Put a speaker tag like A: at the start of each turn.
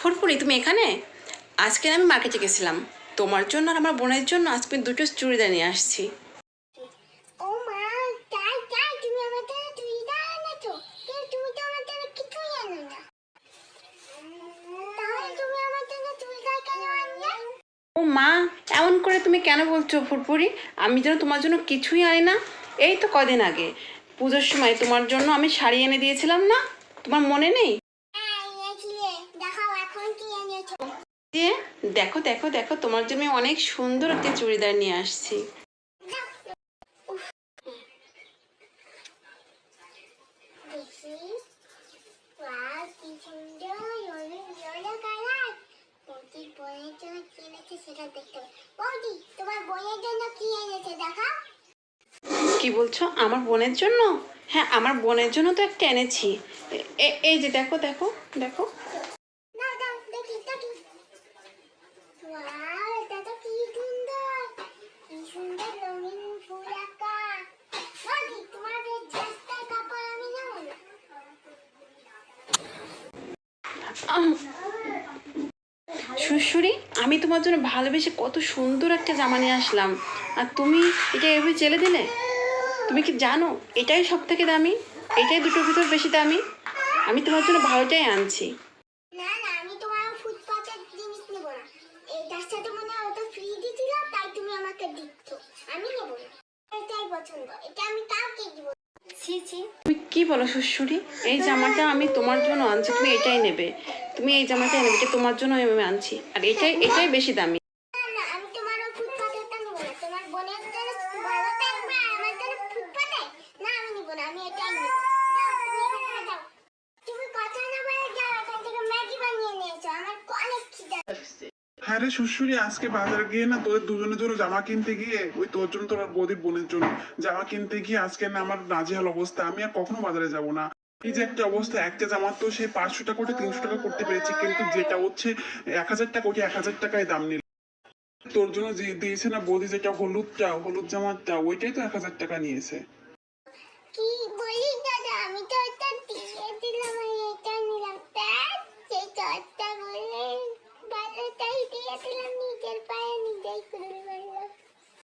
A: ফুরফুরি তুমি এখানে? আজকে আমি মার্কেটে গেছিলাম। তোমার জন্য আর আমার বোনের জন্য আজকে দুটো চুড়িদার নিয়ে আসছি।
B: ও মা
A: এমন করে তুমি কেন বলছো ফুরফুরি? আমি যেন তোমার জন্য কিছুই আনি না। এই তো কদিন আগে। পুজোর সময় তোমার জন্য আমি শাড়ি এনে দিয়েছিলাম না? তোমার মনে নেই
B: হ্যাঁ এনেছিলে দেখাও এখন কি এনেছো
A: দেখো দেখো দেখো, তোমার জন্য অনেক সুন্দর একটা চুড়িদার নিয়ে আসছি।
B: কি
A: বলছো? আমার বোনের জন্য? হ্যাঁ আমার বোনের জন্য তো একটা এনেছি। এই যে দেখো দেখো দেখো
B: না দাও দেখি দেখি ওয়াও এটা তো কি সুন্দর কি সুন্দর রঙিন ফুল আঁকা বৌদি তোমার এই ড্রেসটার কাপড় আমি নেব না
A: আহ! শ্বশুরি আমি তোমার জন্য ভালোবেসে কত সুন্দর একটা জামা নিয়ে আসলাম। আর তুমি এটা এভাবে চেলে দিলে? তুমি কি জানো? এটাই সব থেকে দামি, এটাই দুটোর ভিতর বেশি দামি। আমি তোমার জন্য ভালোটাই আনছি।
B: তুমি
A: কি বলো শ্বশুরি এই জামাটা আমি তোমার জন্য আনছি, তুমি এটাই নেবে। তুমি এই জামাটাই নেবে এটা তোমার জন্য আমি আনছি। আর এটাই এটাই বেশি দামি
B: না না আমি তোমার ওই ফুটপাতেরটা নেব না তোমার বোনের জন্য ভালো থাকবে আর আমার জন্য ফুটপাতে না আমি নেব না আমি এটাই নেব দাও তুমি এখানে দাও তুমি কথা না বলে যাও এখান থেকে ম্যাগি বানিয়ে নিয়ে এসো আমার অনেক খিদে
C: হ্যাঁ রে শ্বশুরি আজকে বাজার গিয়ে না তোদের দুজনের জন্য জামা কিনতে গিয়ে, ওই তোর জন্য তোর বৌদির বোনের জন্য জামা কিনতে গিয়ে আজকে না আমার নাজেহাল অবস্থা। আমি আর কখনো বাজারে যাব না। এই যে একটা অবস্থা, একটা জামার তো সেই পাঁচশো টাকা করে তিনশো টাকা করতে পেরেছি, কিন্তু যেটা হচ্ছে এক হাজার টাকা ওটা এক হাজার টাকায় দাম নিল। তোর জন্য যে দিয়েছে না বৌদি যেটা, হলুদটা, হলুদ জামাটা, ওইটাই তো এক হাজার টাকা নিয়েছে।
B: কি বলি